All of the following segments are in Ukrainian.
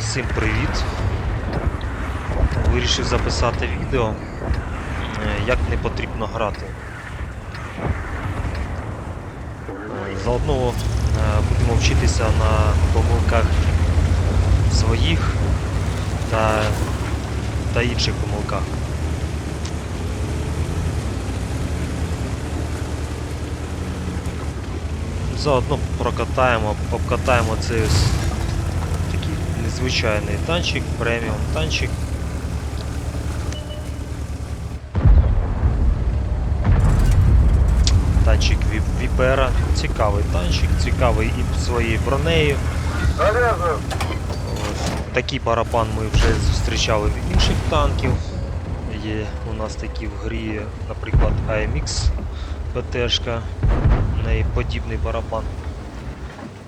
Всім привіт! Вирішив записати відео, е, як не потрібно грати. Заодно е, будемо вчитися на помилках своїх та, та інших помилках. Заодно прокатаємо, обкатаємо цей ось такий незвичайний танчик, преміум танчик. Танчик Віп- Віпера. Цікавий танчик, цікавий і своєю бронею. Такий барабан ми вже зустрічали від інших танків. Є у нас такі в грі, наприклад, AMX ПТшка, в неї подібний барабан.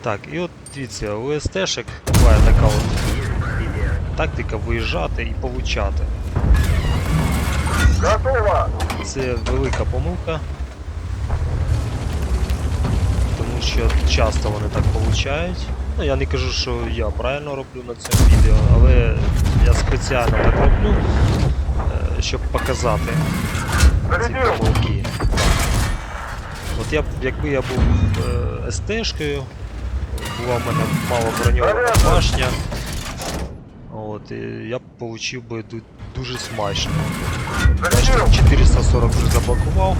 Так, і от дивіться, у СТшек буває така от тактика виїжджати і получати. Готово! Це велика помилка. Тому що часто вони так получають. Ну, я не кажу, що я правильно роблю на цьому відео, але я спеціально так роблю, е, щоб показати ці помилки. От я, якби я був е, СТ-шкою, була в мене мало броньована башня, от, і я б получив би ду- дуже смачно. Бачите, 440 вже заблокував.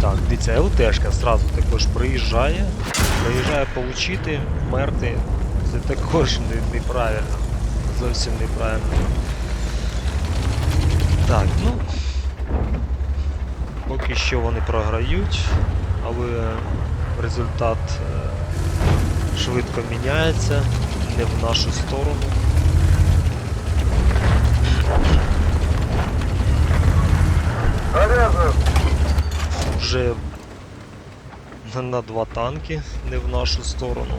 Так, дивіться, ЛТшка зразу також приїжджає. Приїжджає получити, вмерти. Це також не, неправильно. Зовсім неправильно. Так, ну. Поки що вони програють, але результат е, швидко міняється, не в нашу сторону. Вже на, на два танки, не в нашу сторону.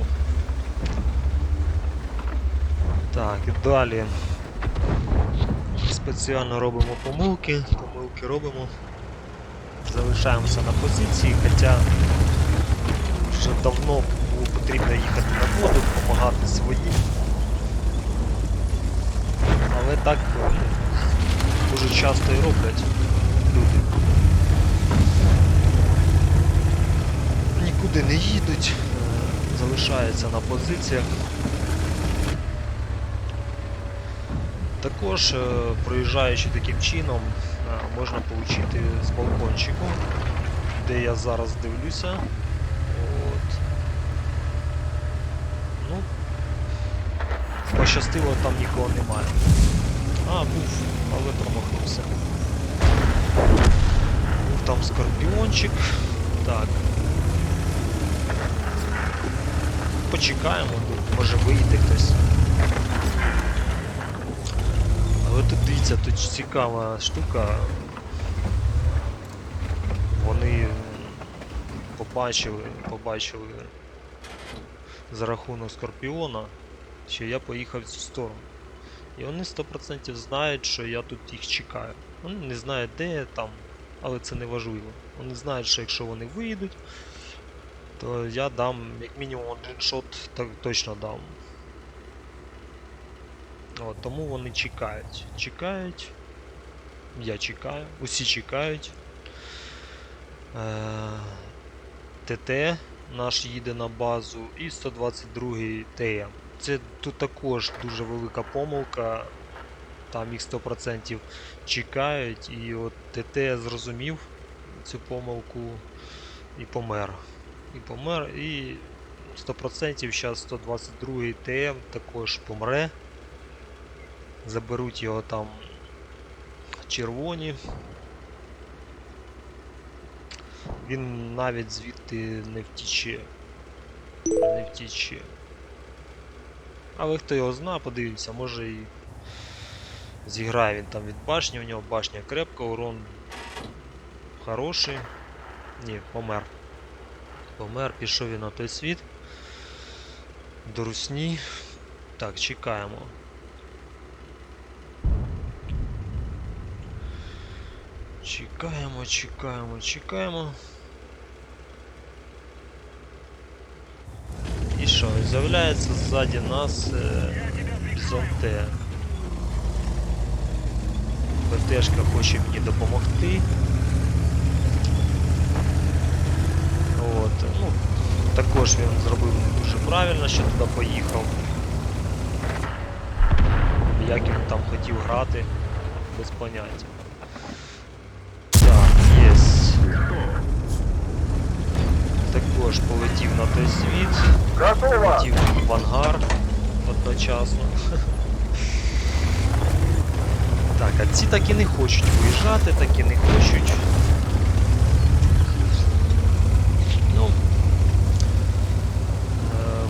Так, і далі. Спеціально робимо помилки, помилки робимо. Залишаємося на позиції, хоча вже давно було потрібно їхати на воду, допомагати своїм. Але так е, дуже часто і роблять люди. Нікуди не їдуть, залишаються на позиціях. Також, е, проїжджаючи таким чином, можна отримати з балкончику, де я зараз дивлюся. От. Ну, пощастило, там нікого немає. А, був, але промахнувся. Був там скорпіончик. Так. Почекаємо, може вийде хтось. Тут дивіться, тут цікава штука. Вони побачили, побачили за рахунок Скорпіона, що я поїхав в цю сторону. І вони 100% знають, що я тут їх чекаю. Вони не знають де я там, але це не важливо. Вони знають, що якщо вони виїдуть, то я дам як мінімум один шот так точно дам. От, тому вони чекають. Чекають. Я чекаю. Усі чекають. Е, ТТ наш їде на базу і 122 ТМ. Це тут також дуже велика помилка. Там їх 100% чекають. І от ТТ зрозумів цю помилку і помер. І помер, і 100% зараз 122 ТМ також помре. Заберуть його там червоні. Він навіть звідти не втіче. Не втіче. Але хто його зна, подивіться, може і зіграє він там від башні, у нього башня крепка, урон хороший. Ні, помер. Помер, пішов він на той світ. До русні. Так, чекаємо. Чекаємо, чекаємо, чекаємо. І що, з'являється ззаді нас е, Бізонте. БТшка хоче мені допомогти. От, ну, також він зробив дуже правильно, що туди поїхав. Як він там хотів грати, без поняття. Також полетів на той світ. Готово! Полетів в ангар одночасно. Так, а ці так і не хочуть виїжджати, так і не хочуть. Ну, е,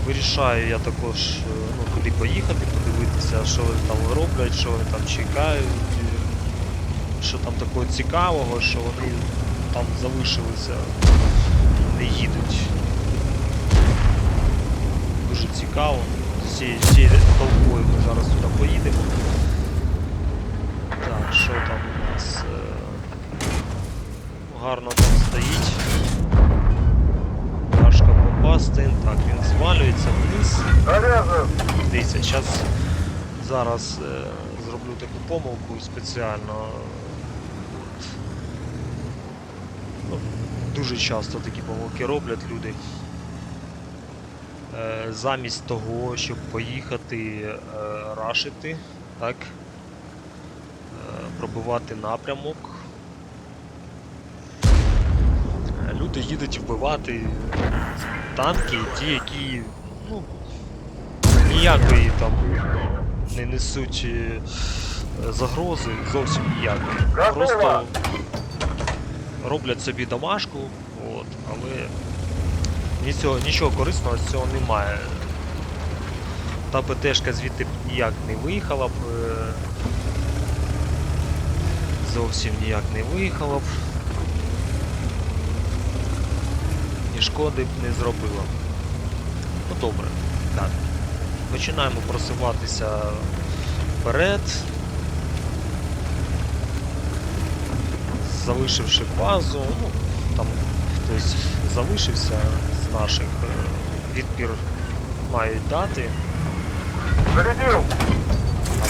вирішаю я також, е, ну, куди поїхати, подивитися, що вони там роблять, що вони там чекають, е, що там такого цікавого, що вони там залишилися, не їдуть. Дуже цікаво. З цією толпою ми зараз туди поїдемо. Так, що там у нас? Е, Гарно там стоїть. Важко попасти. Так, він звалюється вниз. Дивіться, зараз зараз е, зроблю таку помилку спеціально. Дуже часто такі помилки роблять люди. Е, замість того, щоб поїхати е, рашити, так, е, пробивати напрямок. Люди їдуть вбивати танки, ті, які ну, ніякої там не несуть загрози, зовсім ніякої. Просто роблять собі домашку, от, але нічого, нічого корисного з цього немає. Та ПТшка звідти ніяк не виїхала б. е, Зовсім ніяк не виїхала б. І шкоди б не зробила. Ну добре, так. Починаємо просуватися вперед. Залишивши базу, ну, там хтось залишився з наших е, відпір мають дати,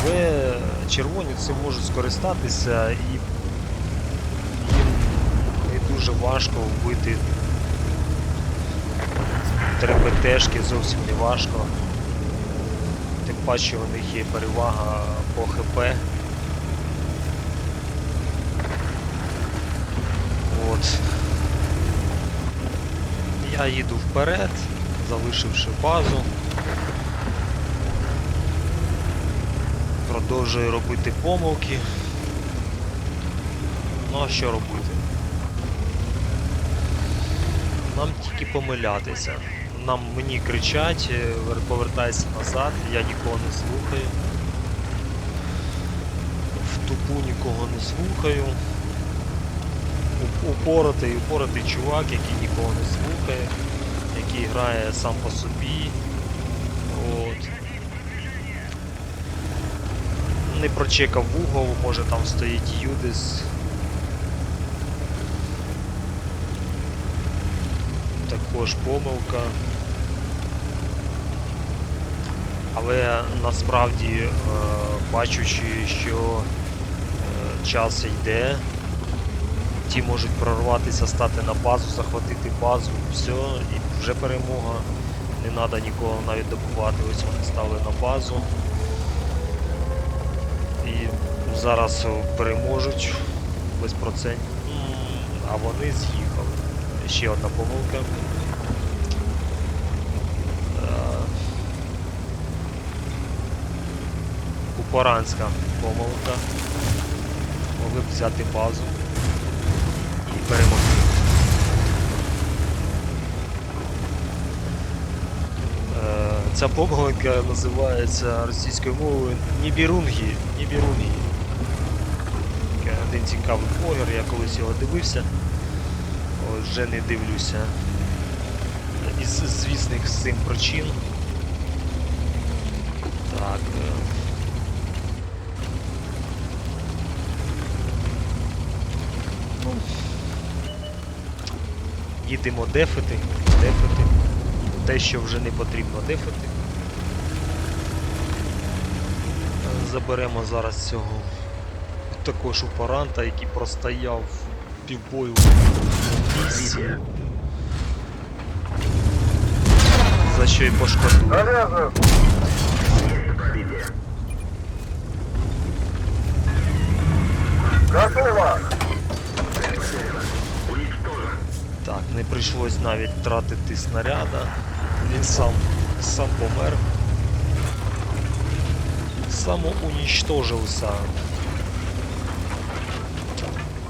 але червоні цим можуть скористатися і їм не дуже важко вбити три ПТшки, зовсім не важко. Тим паче у них є перевага по ХП. От. Я їду вперед, залишивши базу. Продовжую робити помилки. Ну а що робити? Нам тільки помилятися. Нам мені кричать, е, повертайся назад, я нікого не слухаю. В тупу нікого не слухаю. Уп- Упоротий, упоротий чувак, який нікого не слухає, який грає сам по собі. От. Не прочекав вугол, може там стоїть Юдис. Також помилка. Але насправді, е, бачучи, що е, час йде, ті можуть прорватися, стати на базу, захватити базу, все, і вже перемога. Не треба нікого навіть добувати. Ось вони стали на базу. І зараз е, переможуть без процентів. А вони з'їхали. Ще одна помилка. Е, Купоранська помилка. Могли б взяти базу перемогти. Е, Ця помилка називається російською мовою Нібірунгі. Нібірунгі. Один цікавий блогер, я колись його дивився. Вже не дивлюся. Із звісних з цим причин. Так. Їдемо дефити, дефити. те, що вже не потрібно дефати. Е, Заберемо зараз цього також упоранта, який простояв півбою в. За що й. Заряжен. Готово. Так, не прийшлось навіть тратити снаряда. Він сам, сам помер. Самоунічтожився.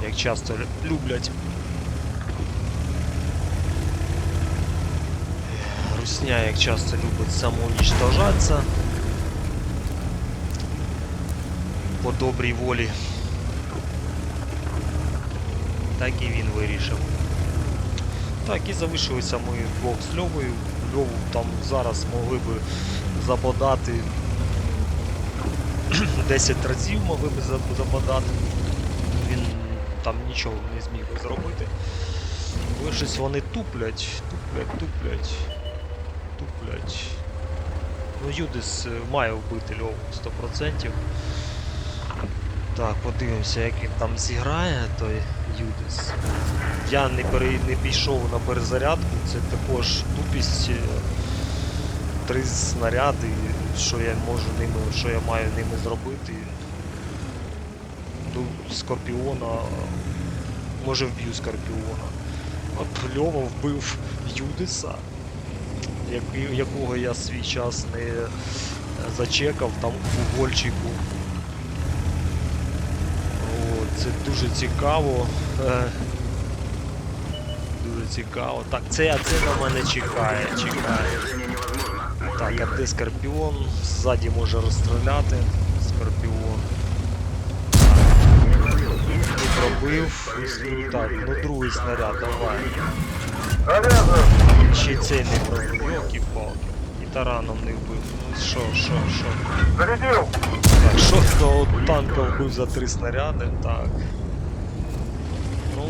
Як часто люблять. Русня як часто любить самоунічтожатися. По добрій волі. Так і він вирішив. Так, і залишилися ми вдвох з Льовою. Льову там зараз могли би западати 10 разів могли би за- западати. Він там нічого не зміг би зробити. Але щось вони туплять, туплять, туплять, туплять. Ну, Юдис е, має вбити Льову 100%. Так, подивимося, як він там зіграє, той Юдис. Я не, пере... не пішов на перезарядку, це також тупість. е, Три снаряди, що я можу ними, що я маю ними зробити. Ну, Скорпіона. Може вб'ю Скорпіона. От Льова вбив який- якого я свій час не е, зачекав там у гольчику. Це дуже цікаво. Е, Дуже цікаво. Так, це, це на мене чекає, чекає. Так, а де Скорпіон? Ззаді може розстріляти. Скорпіон. Не пробив. Так, ну другий снаряд, давай. Ще цей не пробив. Йоки-палки. І тараном не вбив. Ну що, що, що? Зарядил. Шостого танка вбив за три снаряди, так. Ну,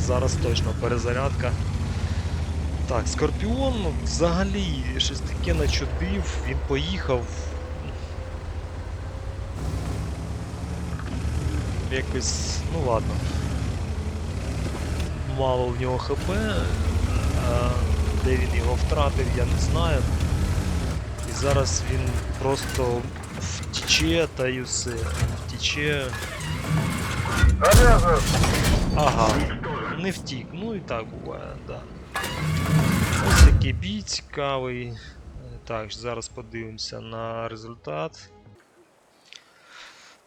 зараз точно перезарядка. Так, Скорпіон взагалі щось таке начудив, він поїхав. Якось, ну ладно. Мало в нього ХП, де він його втратив, я не знаю. І зараз він просто втіче та й усе. Втіче. Ага. Не втік. Ну і так буває, да. Ось такий бій цікавий. Так, зараз подивимося на результат.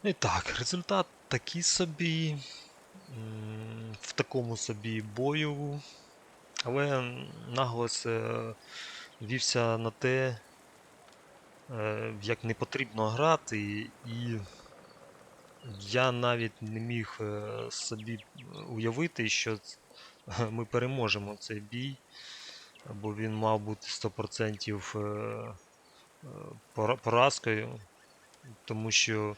І так, результат такий собі. В такому собі бою. Але наголос е, вівся на те, як не потрібно грати, і я навіть не міг е, собі уявити, що ми переможемо цей бій, бо він мав бути 100% е, е, пора- поразкою, тому що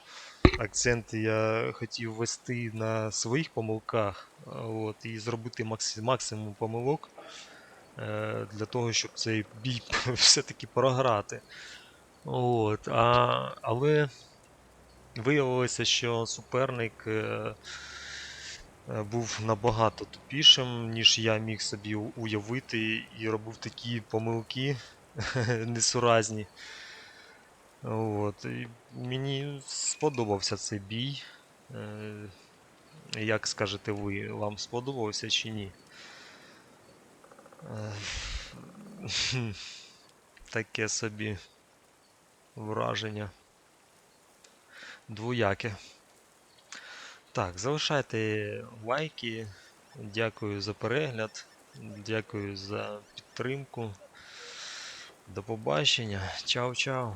акцент я хотів вести на своїх помилках от, і зробити максимум помилок е, для того, щоб цей бій все-таки програти. От, а, але виявилося, що суперник е, е, був набагато тупішим, ніж я міг собі уявити, і робив такі помилки несуразні. От, і мені сподобався цей бій. Е, Як скажете ви, вам сподобався чи ні? Е, Таке собі враження. Двояке. Так, залишайте лайки. Дякую за перегляд. Дякую за підтримку. До побачення. Чао-чао.